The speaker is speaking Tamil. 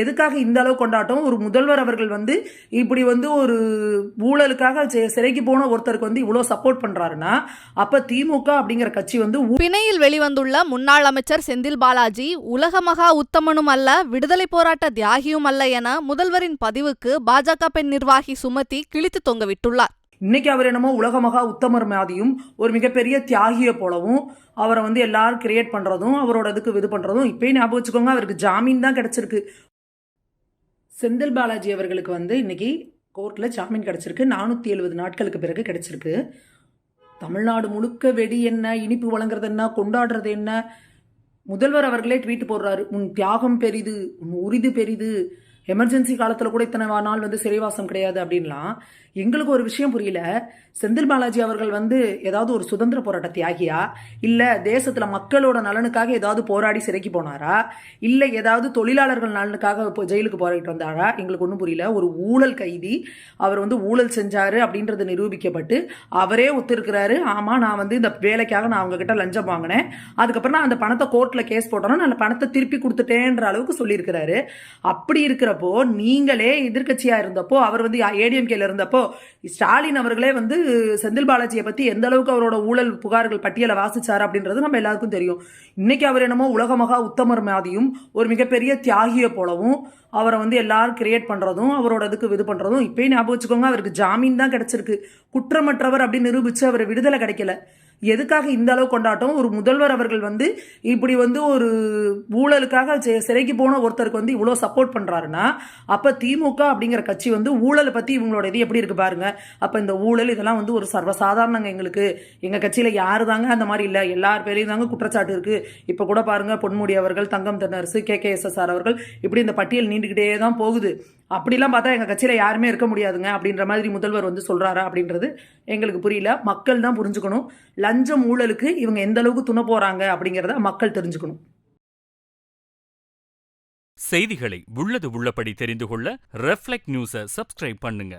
எதுக்காக இந்த அளவு கொண்டாட்டம்? ஒரு முதல்வர் அவர்கள் வந்து இப்படி வந்து ஒரு ஊழலுக்காக சிறைக்கு போன ஒருத்தருக்கு வந்து இவ்வளோ சப்போர்ட் பண்றாருன்னா அப்ப திமுக அப்படிங்கிற கட்சி வந்து பிணையில் வெளிவந்துள்ள முன்னாள் அமைச்சர் செந்தில் பாலாஜி உலக மகா உத்தமனும் அல்ல விடுதலை போராட்ட தியாகியும் அல்ல என முதல்வரின் பதிவுக்கு பாஜக பெண் நிர்வாகி சுமதி கிழித்து தொங்கவிட்டுள்ளார். இன்னைக்கு அவர் என்னமோ உலக மகா உத்தமர் மாதியும் ஒரு மிகப்பெரிய தியாகியை போலவும் அவரை வந்து எல்லாரும் கிரியேட் பண்றதும் அவரோட இதுக்கு இது பண்றதும் இப்பயும் ஞாபகம் வச்சுக்கோங்க அவருக்கு ஜாமீன் தான் கிடைச்சிருக்கு. செந்தில் பாலாஜி அவர்களுக்கு வந்து இன்னைக்கு கோர்ட்டில் ஜாமீன் கிடச்சிருக்கு. நானூற்றி எழுபது நாட்களுக்கு பிறகு கிடச்சிருக்கு. தமிழ்நாடு முழுக்க வெடி என்ன இனிப்பு வழங்குறது என்ன கொண்டாடுறது என்ன? முதல்வர் அவர்களே ட்வீட் போடுறாரு. உன் தியாகம் பெரிது உன் உறுதி பெரிது எமர்ஜென்சி காலத்தில் கூட இத்தனை நாள் வந்து சிறைவாசம் கிடையாது அப்படின்லாம் எங்களுக்கு ஒரு விஷயம் புரியல. செந்தில் பாலாஜி அவர்கள் வந்து ஏதாவது ஒரு சுதந்திர போராட்ட தியாகியா? இல்லை தேசத்தில் மக்களோட நலனுக்காக ஏதாவது போராடி சிறைக்கு போனாரா? இல்லை ஏதாவது தொழிலாளர்கள் நலனுக்காக இப்போ ஜெயிலுக்கு போராடிட்டு வந்தாரா? எங்களுக்கு ஒன்றும் புரியல. ஒரு ஊழல் கைதி அவர் வந்து ஊழல் செஞ்சாரு அப்படின்றது நிரூபிக்கப்பட்டு அவரே ஒத்துருக்கிறாரு. ஆமாம் நான் வந்து இந்த வேலைக்காக நான் அவங்கக்கிட்ட லஞ்சம் வாங்கினேன். அதுக்கப்புறம் நான் அந்த பணத்தை கோர்ட்டில் கேஸ் போட்டோன்னா நான் அந்த பணத்தை திருப்பி கொடுத்துட்டேன்ற அளவுக்கு சொல்லியிருக்கிறாரு. அப்படி இருக்கிற இருக்கிறப்போ நீங்களே எதிர்கட்சியா இருந்தப்போ அவர் வந்து ஏடிஎம்கேல இருந்தப்போ ஸ்டாலின் அவர்களே வந்து செந்தில் பாலாஜியை பத்தி எந்த அளவுக்கு அவரோட ஊழல் புகார்கள் பட்டியலை வாசிச்சார் அப்படின்றது நம்ம எல்லாருக்கும் தெரியும். இன்னைக்கு அவர் என்னமோ உலக மகா உத்தமர் மாதியும் ஒரு மிகப்பெரிய தியாகியை போலவும் அவரை வந்து எல்லாரும் கிரியேட் பண்றதும் அவரோட இதுக்கு இது பண்றதும் இப்பயும் ஞாபகம் வச்சுக்கோங்க அவருக்கு ஜாமீன் தான் கிடைச்சிருக்கு. குற்றமற்றவர் அப்படின்னு நிரூபிச்சு அவர் விடுதலை கிடைக்கல. எதுக்காக இந்த அளவு கொண்டாட்டம் ஒரு முதல்வர் அவர்கள் வந்து இப்படி வந்து ஒரு ஊழலுக்காக சிறைக்கு போன ஒருத்தருக்கு வந்து இவ்வளோ சப்போர்ட் பண்ணுறாருன்னா அப்போ திமுக அப்படிங்கிற கட்சி வந்து ஊழலை பற்றி இவங்களோட இது எப்படி இருக்கு பாருங்க. அப்போ இந்த ஊழல் இதெல்லாம் வந்து ஒரு சர்வசாதாரணங்க எங்களுக்கு. எங்கள் கட்சியில் யாரு தாங்க அந்த மாதிரி இல்லை. எல்லார் பேரையும் தாங்க குற்றச்சாட்டு இருக்கு. இப்போ கூட பாருங்க பொன்முடி அவர்கள் Thangam Thennarasu K. K. S. S. R. அவர்கள் இப்படி இந்த பட்டியல் நீண்டுகிட்டே தான் போகுது. அப்படிலாம் பார்த்தா எங்கள் கட்சியில் யாருமே இருக்க முடியாதுங்க. அப்படின்ற மாதிரி முதல்வர் வந்து சொல்கிறாரா அப்படின்றது எங்களுக்கு புரியல. மக்கள் தான் புரிஞ்சுக்கணும். லஞ்சம் ஊழலுக்கு இவங்க எந்த அளவுக்கு துணை போகிறாங்க அப்படிங்கிறத மக்கள் தெரிஞ்சுக்கணும். செய்திகளை உள்ளது உள்ளபடி தெரிந்து கொள்ள ரெஃப்ளெக்ட் நியூஸை சப்ஸ்கிரைப் பண்ணுங்க.